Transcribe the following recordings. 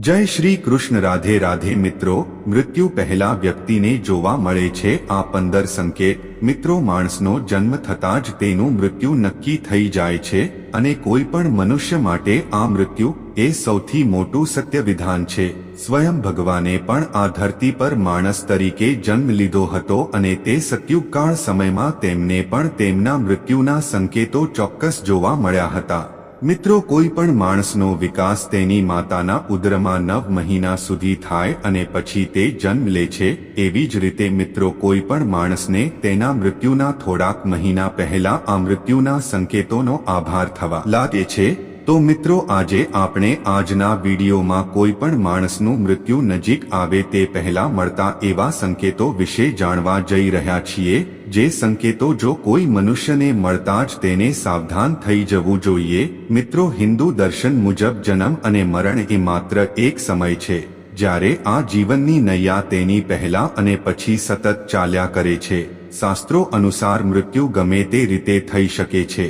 જય શ્રી કૃષ્ણ, રાધે રાધે. મિત્રો, મૃત્યુ પહેલા વ્યક્તિને જોવા મળે છે આ પંદર સંકેત. મિત્રો, માણસનો જન્મ થતાં જ તેનું મૃત્યુ નક્કી થઈ જાય છે અને કોઈ પણ મનુષ્ય માટે આ મૃત્યુ એ સૌથી મોટું સત્ય વિધાન છે. સ્વયં ભગવાને પણ આ ધરતી પર માણસ તરીકે જન્મ લીધો હતો અને તે સત્યુગકાળ સમયમાં તેમને પણ તેમના મૃત્યુના સંકેતો ચોક્કસ જોવા મળ્યા હતા. મિત્રો, કોઈ પણ માણસનો વિકાસ તેની માતાના ઉદરમાં નવ મહિના સુધી થાય અને પછી તે જન્મ લે છે, એવી જ રીતે મિત્રો, કોઈ પણ માણસને તેના મૃત્યુના થોડાક મહિના પહેલા આ મૃત્યુના સંકેતોનો આભાર થવા લાગે છે. તો મિત્રો આજે આપણે આજના વિડીયોમાં કોઈ પણ માણસનું મૃત્યુ નજીક આવે તે પહેલા મળતા એવા સંકેતો વિશે જાણવા જઈ રહ્યા છીએ, જે સંકેતો જો કોઈ મનુષ્યને મળતા જ તેને સાવધાન થઈ જવું જોઈએ. મિત્રો હિન્દુ દર્શન મુજબ જન્મ અને મરણ એ માત્ર એક સમય છે, જ્યારે આ જીવનની નૈયા તેની પહેલા અને પછી સતત ચાલ્યા કરે છે. શાસ્ત્રો અનુસાર મૃત્યુ ગમે તે રીતે થઈ શકે છે.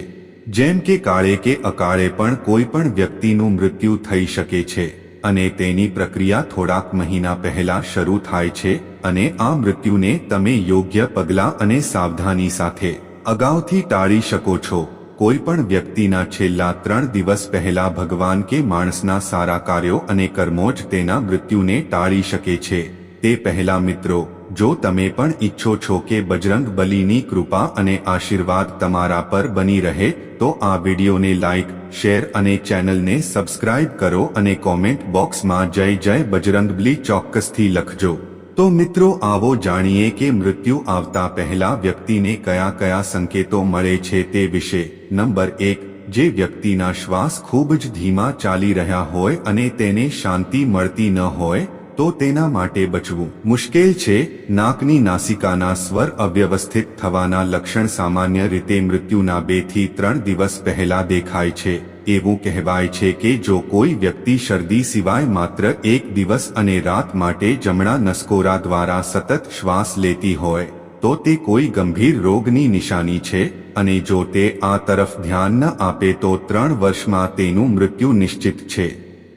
જેમ કે કાળે કે અકાળે પણ કોઈ પણ વ્યક્તિનું મૃત્યુ થઈ શકે છે, અને તેની પ્રક્રિયા થોડાક મહિના પહેલા શરૂ થાય છે, અને આ મૃત્યુને તમે યોગ્ય પગલાં અને સાવધાની સાથે અગાઉથી ટાળી શકો છો. કોઈ પણ વ્યક્તિના છેલ્લા ત્રણ દિવસ પહેલા ભગવાન કે માણસના સારા કાર્યો અને કર્મો જ તેના મૃત્યુને ટાળી શકે છે. તે પહેલા મિત્રો જો તમે પણ ઈચ્છો છો કે બજરંગ બલીની કૃપા અને આશીર્વાદ તમારા પર બની રહે, તો આ વિડીયોને લાઈક, શેર અને ચેનલને સબસ્ક્રાઇબ કરો અને કોમેન્ટ બોક્સમાં જય જય બજરંગ બલી ચોક્કસથી લખજો. તો મિત્રો, આવો જાણીએ કે મૃત્યુ આવતા પહેલા વ્યક્તિને કયા કયા સંકેતો મળે છે તે વિશે. નંબર એક, જે વ્યક્તિના શ્વાસ ખૂબ જ ધીમા ચાલી રહ્યા હોય અને તેને શાંતિ મળતી ન હોય તો તેના માટે બચવું. મુશ્કેલ છે, નાકની નાસિકાના સ્વર અવ્યવસ્થિત થવાના લક્ષણ સામાન્ય રીતે મૃત્યુના બેથી ત્રણ દિવસ પહેલા દેખાય છે. એવું કહેવાય છે કે જો કોઈ વ્યક્તિ શરદી સિવાય માત્ર એક દિવસ અને રાત માટે જમણા નસકોરા દ્વારા સતત શ્વાસ લેતી હોય, તો તે કોઈ ગંભીર રોગની નિશાની છે અને જો તે આ તરફ ધ્યાન ન આપે તો ત્રણ વર્ષમાં તેનું મૃત્યુ નિશ્ચિત છે.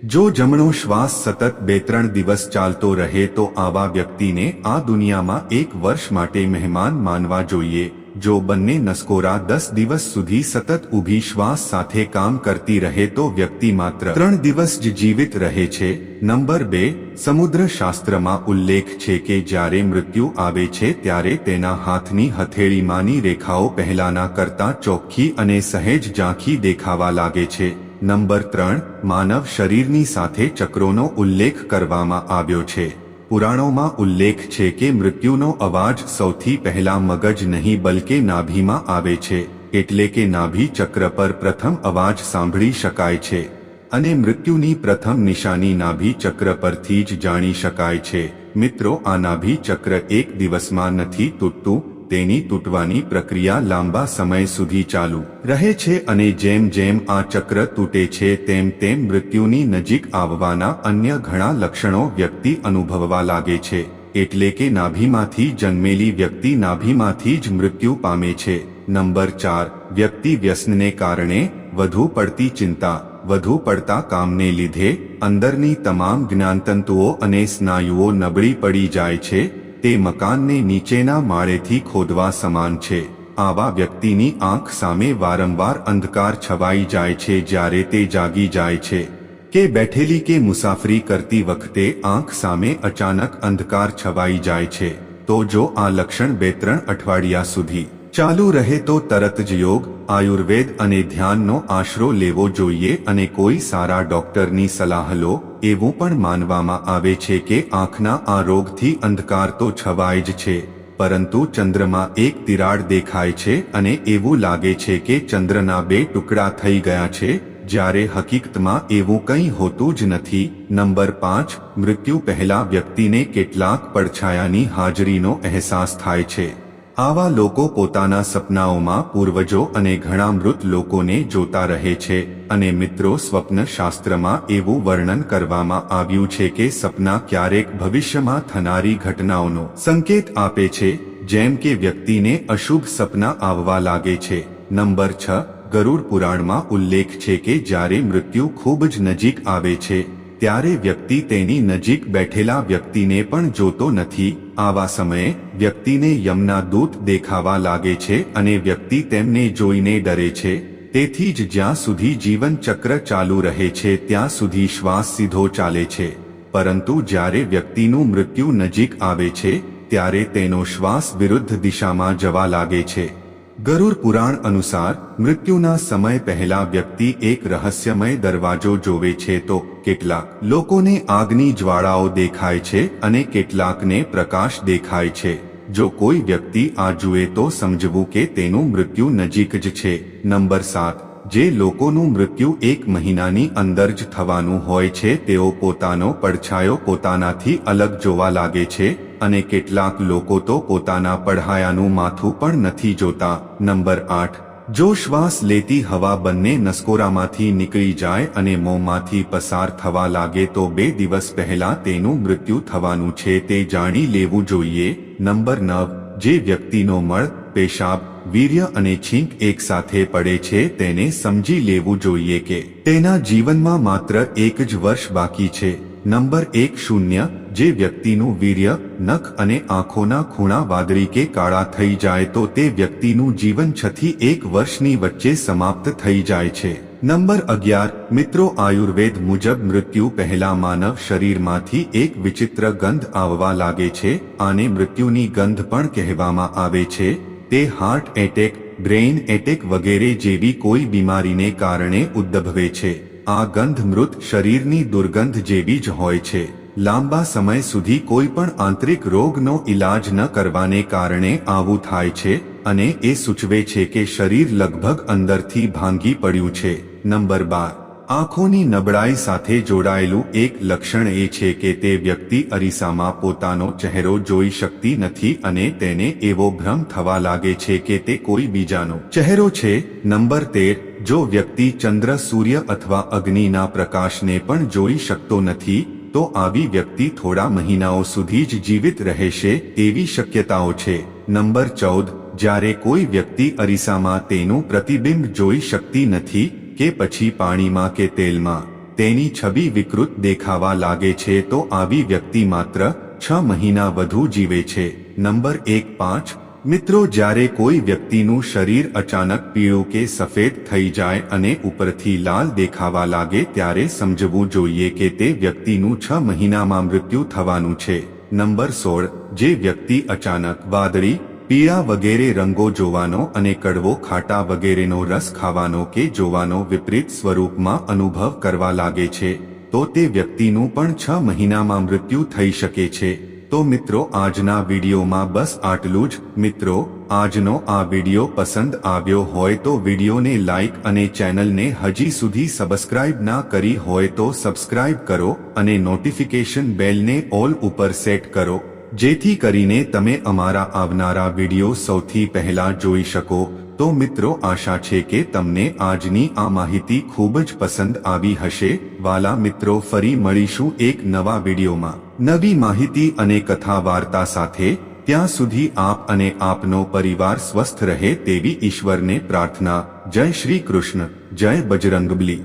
જો જમણો શ્વાસ સતત બે ત્રણ દિવસ ચાલતો રહે તો આવા વ્યક્તિને આ દુનિયામાં એક વર્ષ માટે મહેમાન માનવા જોઈએ. જો બંને નસકોરા દસ દિવસ સુધી સતત ઊભી શ્વાસ સાથે કામ કરતી રહે તો વ્યક્તિ માત્ર ત્રણ દિવસ જ જીવિત રહે છે. નંબર બે સમુદ્ર શાસ્ત્રમાં ઉલ્લેખ છે કે જ્યારે મૃત્યુ આવે છે ત્યારે તેના હાથની હથેળીમાંની રેખાઓ પહેલાના કરતા ચોખ્ખી અને સહેજ ઝાંખી દેખાવા લાગે છે. નંબર ત્રણ, માનવ શરીરની સાથે ચક્રોનો ઉલ્લેખ કરવામાં આવ્યો છે. પુરાણોમાં ઉલ્લેખ છે કે મૃત્યુનો અવાજ સૌથી પહેલા મગજ નહીં બલકે નાભીમાં આવે છે, એટલે કે નાભી ચક્ર પર પ્રથમ અવાજ સાંભળી શકાય છે. અને મૃત્યુની પ્રથમ નિશાની નાભી ચક્ર પરથી જ જાણી શકાય છે. મિત્રો, આ નાભી ચક્ર એક દિવસમાં નથી તૂટતું તેની તૂટવાની પ્રક્રિયા લાંબા સમય સુધી ચાલુ રહે છે અને જેમ જેમ આ ચક્ર તૂટે છે તેમ તેમ મૃત્યુની નજીક આવવાના અન્ય ઘણા લક્ષણો વ્યક્તિ અનુભવવા લાગે છે. એટલે કે નાભીમાંથી જન્મેલી વ્યક્તિ નાભીમાંથી જ મૃત્યુ પામે છે. નંબર ચાર, વ્યક્તિ વ્યસનને કારણે વધુ પડતી ચિંતા, વધુ પડતા કામને લીધે અંદરની તમામ જ્ઞાનતંતુઓ અને સ્નાયુઓ નબળી પડી જાય છે તે મકાનને નીચેના માળેથી ખોદવા સમાન છે. આવા વ્યક્તિની આંખ સામે વારંવાર અંધકાર છવાઈ જાય છે જ્યારે તે જાગી જાય છે. કે બેઠેલી કે મુસાફરી કરતી વખતે આંખ સામે અચાનક અંધકાર છવાઈ જાય છે. તો જો આ લક્ષણ બે ત્રણ અઠવાડિયા સુધી ચાલુ રહે તો તરત જ યોગ, આયુર્વેદ અને ધ્યાનનો આશરો લેવો જોઈએ અને કોઈ સારા ડોક્ટરની સલાહ લો, એવું પણ માનવામાં આવે છે કે આંખના આ રોગથી અંધકાર તો છવાય જ છે, પરંતુ ચંદ્રમાં એક તિરાડ દેખાય છે અને એવું લાગે છે કે ચંદ્રના બે ટુકડા થઈ ગયા છે, જ્યારે હકીકતમાં એવું કંઈ હોતું જ નથી. નંબર પાંચ, મૃત્યુ પહેલા વ્યક્તિને કેટલાક પડછાયાની હાજરીનો અહેસાસ થાય છે. આવા લોકો પોતાના સપનાઓમાં પૂર્વજો અને ઘણા મૃત લોકોને જોતા રહે છે અને મિત્રો સ્વપ્ન શાસ્ત્રમાં એવું વર્ણન કરવામાં આવ્યું છે કે સપના ક્યારેક ભવિષ્યમાં થનારી ઘટનાઓનો સંકેત આપે છે, જેમ કે વ્યક્તિને અશુભ સપના આવવા લાગે છે. નંબર છ, ગરુડ પુરાણમાં ઉલ્લેખ છે કે જ્યારે મૃત્યુ ખૂબ જ નજીક આવે છે ત્યારે વ્યક્તિ તેની નજીક બેઠેલા વ્યક્તિને પણ જોતો નથી. આવા સમયે, વ્યક્તિને યમના દૂત દેખાવા લાગે છે અને વ્યક્તિ તેમને જોઈને ડરે છે. તેથી જ જ્યાં સુધી જીવન ચક્ર ચાલુ રહે છે, ત્યાં સુધી શ્વાસ સીધો ચાલે છે. પરંતુ જ્યારે વ્યક્તિનું મૃત્યુ નજીક આવે છે, ત્યારે તેનો શ્વાસ વિરુદ્ધ દિશામાં જવા લાગે છે. ગરુડ પુરાણ અનુસાર, મૃત્યુના સમય પહેલા વ્યક્તિ એક રહસ્યમય દરવાજો જોવે છે તો કેટલાક લોકોને આગની જ્વાળાઓ દેખાય છે અને કેટલાકને પ્રકાશ દેખાય છે. જો કોઈ વ્યક્તિ આ જુએ તો સમજવું કે તેનું મૃત્યુ નજીક જ છે. નંબર સાત. જે લોકોનું મૃત્યુ એક મહિનાની અંદર જ થવાનું હોય છે તેઓ પોતાનો પડછાયો પોતાનાથી અલગ જોવા લાગે છે. અને કેટલાક લોકો તો પોતાના પડહાયાનું માથું પણ નથી જોતા. નંબર આઠ. જો શ્વાસ લેતી હવા બંને નસકોરામાંથી નીકળી જાય અને મોંમાંથી પસાર થવા લાગે તો બે દિવસ પહેલા તેનું મૃત્યુ થવાનું છે તે જાણી લેવું જોઈએ. નંબર નવ. જે વ્યક્તિનો મળ, પેશાબ, વીર્ય અને છીંક એકસાથે પડે છે તેને સમજી લેવું જોઈએ કે તેના જીવનમાં માત્ર એક જ વર્ષ બાકી છે. નંબર એક શૂન્ય, જે વ્યક્તિનું વીર્ય, નખ અને આંખોના ખૂણા વાદળી કે કાળા થઈ જાય તો તે વ્યક્તિનું જીવન છથી એક વર્ષની વચ્ચે સમાપ્ત થઈ જાય છે. નંબર અગિયાર, મિત્રો આયુર્વેદ મુજબ મૃત્યુ પહેલા માનવ શરીરમાંથી એક વિચિત્ર ગંધ આવવા લાગે છે, આને મૃત્યુની ગંધ પણ કહેવામાં આવે છે. તે હાર્ટ એટેક, બ્રેઇન એટેક વગેરે જેવી કોઈ બીમારીને કારણે ઉદ્ભવે છે. આ ગંધ મૃત શરીરની દુર્ગંધ જેવી જ હોય છે. લાંબા સમય સુધી કોઈ પણ આંતરિક રોગનો ઇલાજ ન કરવાને કારણે આવું થાય છે અને એ સૂચવે છે કે શરીર લગભગ અંદરથી ભાંગી પડ્યું છે. નંબર બાર. આંખોની નબળાઈ સાથે જોડાયેલું એક લક્ષણ એ છે કે તે વ્યક્તિ અરીસામાં પોતાનો ચહેરો જોઈ શકતી નથી અને તેને એવો ભ્રમ થવા લાગે છે કે તે કોઈ બીજાનો ચહેરો છે. નંબર તેર, જો વ્યક્તિ ચંદ્ર, સૂર્ય અથવા અગ્નિના પ્રકાશને પણ જોઈ શકતો નથી, તો આવી વ્યક્તિ થોડા મહિનાઓ સુધી જ જીવિત રહેશે એવી શક્યતાઓ છે. નંબર ચૌદ, જ્યારે કોઈ વ્યક્તિ અરીસામાં તેનું પ્રતિબિંબ જોઈ શકતી નથી કે પછી પાણીમાં કે તેલમાં તેની છબી વિકૃત દેખાવા લાગે છે તો આવી વ્યક્તિ માત્ર છ મહિના વધુ જીવે છે. નંબર એક પાંચ, મિત્રો જ્યારે કોઈ વ્યક્તિનું શરીર અચાનક પીળું કે સફેદ થઈ જાય અને ઉપરથી લાલ દેખાવા લાગે ત્યારે સમજવું જોઈએ કે તે વ્યક્તિનું છ મહિનામાં મૃત્યુ થવાનું છે. નંબર સોળ, જે વ્યક્તિ અચાનક વાદળી પીળા વગેરે રંગો જોવાનો અને કડવો ખાટા વગેરેનો રસ ખાવાનો કે જોવાનો વિપરીત સ્વરૂપમાં અનુભવ કરવા લાગે છે, તો તે વ્યક્તિનું પણ છ મહિનામાં મૃત્યુ થઈ શકે છે. તો મિત્રો, આજના વિડીયોમાં બસ આટલું જ. મિત્રો, આજનો આ વીડિયો પસંદ આવ્યો હોય તો વિડીયોને લાઈક અને ચેનલને હજી સુધી સબસ્ક્રાઇબ ના કરી હોય તો સબસ્ક્રાઇબ કરો અને નોટિફિકેશન બેલને ઓલ ઉપર સેટ કરો. જેથી કરીને તમે અમારા આવનારા વીડિયો સૌથી પહેલા જોઈ શકો. તો મિત્રો, આશા છે કે તમને આજની આ માહિતી ખૂબ જ પસંદ આવી હશે. વાલા મિત્રો, ફરી મળીશું એક નવા વિડીયોમાં. નવી માહિતી અને કથા વાર્તા સાથે ત્યાં સુધી આપ અને આપનો પરિવાર સ્વસ્થ રહે તેવી ઈશ્વરને પ્રાર્થના. જય શ્રી કૃષ્ણ. જય બજરંગબલી.